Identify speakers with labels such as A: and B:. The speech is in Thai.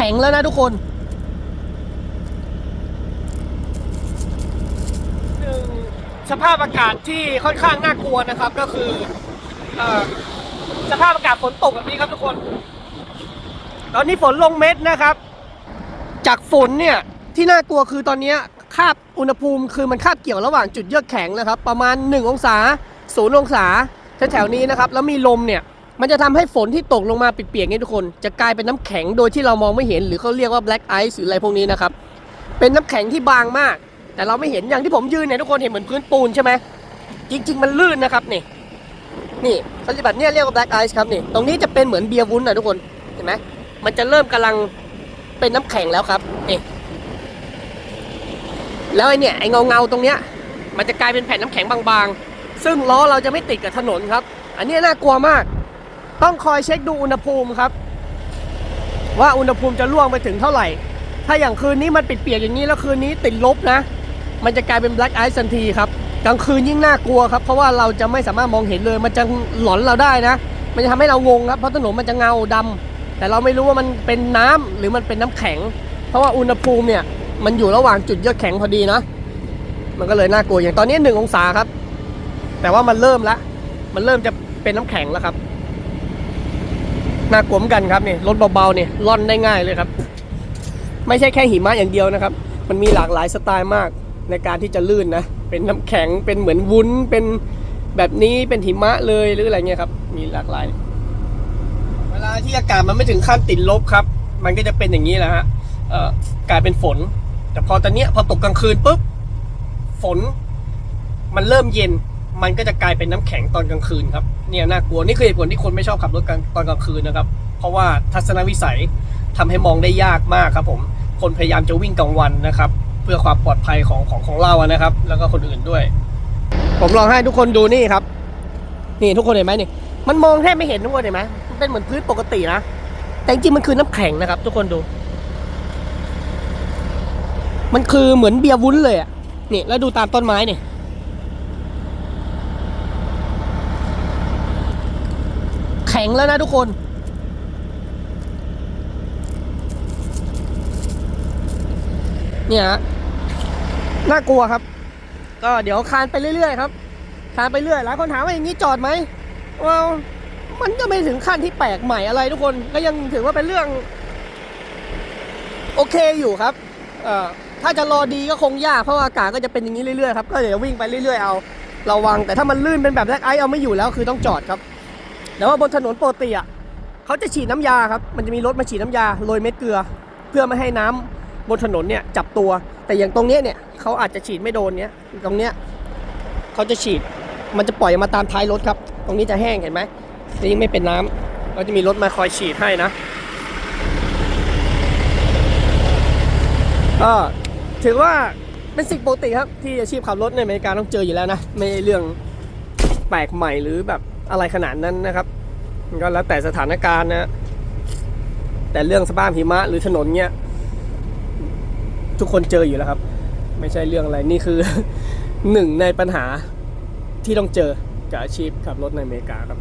A: แข็งแล้วนะทุกคนหนึ่งสภาพอากาศที่ค่อนข้างน่ากลัวนะครับ ก็คืออสภาพอากาศฝนตกแบบนี้ครับทุกคน ตอนนี้ฝนลงเม็ดนะครับ จากฝนเนี่ยที่น่ากลัวคือตอนนี้คาบอุณหภูมิคือมันคาบเกี่ยวระหว่างจุดเยือกแข็งนะครับ ประมาณ 1 องศา0องศาแถวๆนี้นะครับ แล้วมีลมเนี่ย มันจะทำให้ฝนที่ตกลงมาเปียกๆนี่ทุกคน จะกลายเป็นน้ำแข็งโดยที่เรามองไม่เห็น หรือเขาเรียกว่า black ice หรืออะไรพวกนี้นะครับ เป็นน้ำแข็งที่บางมาก แต่เราไม่เห็นอย่างที่ผมยืนเนี่ยทุกคนเห็นเหมือนพื้นปูนใช่ไหมจริง ๆ มันลื่นนะครับนี่นี่เขาจะแบบเนี้ยเรียกว่า black ice ครับนี่ตรงนี้จะเป็นเหมือนเบียร์วุ้นนะทุกคนเห็นไหมมันจะเริ่มกำลังเป็นน้ำแข็งแล้วครับนี่แล้วไอเนี่ยไอเงาเงาๆตรงเนี้ยมันจะกลายเป็นแผ่นน้ำแข็งบางๆ ซึ่งล้อเราจะไม่ติดกับถนนครับ อันนี้น่ากลัวมาก ต้องคอยเช็คดูอุณหภูมิครับ ว่าอุณหภูมิจะล่วงไปถึงเท่าไหร่ ถ้าอย่างคืนนี้มันปิดเปียกอย่างนี้แล้วคืนนี้ติดลบนะ มันจะกลายเป็น black ice ทันทีครับกลางคืนยิ่งน่ากลัวครับ เพราะว่าเราจะไม่สามารถมองเห็นเลย มันจะหลอนเราได้นะ มันจะทำให้เรางงครับ เพราะถนนมันจะเงาดำแต่เราไม่รู้ว่ามันเป็นน้ำหรือมันเป็นน้ำแข็ง เพราะว่าอุณหภูมิเนี่ย มันอยู่ระหว่างจุดเยือกแข็งพอดีนะ มันก็เลยน่ากลัวอย่างตอนนี้หนึ่งองศาครับ แต่ว่ามันเริ่มละ มันเริ่มจะเป็นน้ำแข็งแล้วครับ น่ากลัวมกันครับนี่รถเบาๆเนี่ยล่อนได้ง่ายเลยครับ ไม่ใช่แค่หิมะอย่างเดียวนะครับ มันมีหลากหลายสไตล์มากในการที่จะลื่นนะ เป็นน้ำแข็งเป็นเหมือนวุ้นเป็นแบบนี้เป็นหิมะเลยหรืออะไรเงี้ยครับ มีหลากหลาย เวลาที่อากาศมันไม่ถึงขั้นติดลบครับ มันก็จะเป็นอย่างนี้แหละฮะกลายเป็นฝน แต่พอตอนเนี้ยพอตกกลางคืนปุ๊บฝน มันเริ่มเย็น มันก็จะกลายเป็นน้ำแข็งตอนกลางคืนครับเนี่ยน่ากลัวนี่คือเหตุผลที่คนไม่ชอบขับรถกลางตอนกลางคืนนะครับ เพราะว่าทัศนวิสัยทำให้มองได้ยากมากครับผม คนพยายามจะวิ่งกลางวันนะครับ เพื่อความปลอดภัยของของของเรานะครับ แล้วก็คนอื่นด้วย ผมลองให้ทุกคนดูนี่ครับ นี่ทุกคนเห็นไหมนี่ มันมองแทบไม่เห็นทุกคนเห็นไหมมันเป็นเหมือนพื้นปกตินะแต่จริงๆมันคือน้ำแข็งนะครับ ทุกคนดู มันคือเหมือนเบียร์วุ้นเลยอะนี่แล้วดูตามต้นไม้นี่ ข็งแล้วนะทุกคน เนี่ยฮะน่ากลัวครับ ก็เดี๋ยวคานไปเรื่อยๆครับคานไปเรื่อยหลายคนถามว่าอย่างนี้จอดไหมว้าวมันก็ไม่ถึงขั้นที่แปลกใหม่อะไรทุกคนก็ยังถือว่าเป็นเรื่อง โอเคอยู่ครับ เอ่อถ้าจะรอดีก็คงยากเพราะว่าอากาศก็จะเป็นอย่างนี้เรื่อยๆครับก็เดี๋ยววิ่งไปเรื่อยๆเอาระวังแต่ถ้ามันลื่นเป็นแบบแรกไอเอาไม่อยู่แล้วคือต้องจอดครับ แต่ว่าบนถนนปกติอะเขาจะฉีดน้ำยาครับ มันจะมีรถมาฉีดน้ำยาโรยเม็ดเกลือ เพื่อไม่ให้น้ำบนถนนเนี่ยจับตัว แต่อย่างตรงเนี้ยเนี่ยเขาอาจจะฉีดไม่โดนเนี้ยตรงเนี้ยเขาจะฉีด มันจะปล่อยมาตามท้ายรถครับ ตรงนี้จะแห้งเห็นไหมนี่ไม่เป็นน้ำก็จะมีรถมาคอยฉีดให้นะก็ถือว่าเป็นสิ่งปกติครับที่อาชีพขับรถในอเมริกาต้องเจออยู่แล้วนะ ไม่เรื่องแปลกใหม่หรือแบบ อะไรขนาดนั้นนะครับมันก็แล้วแต่สถานการณ์นะแต่เรื่องสภาพหิมะหรือถนนเนี้ยทุกคนเจออยู่แล้วครับ ไม่ใช่เรื่องอะไรนี่คือหนึ่งในปัญหาที่ต้องเจอกับอาชีพขับรถในอเมริกาครับ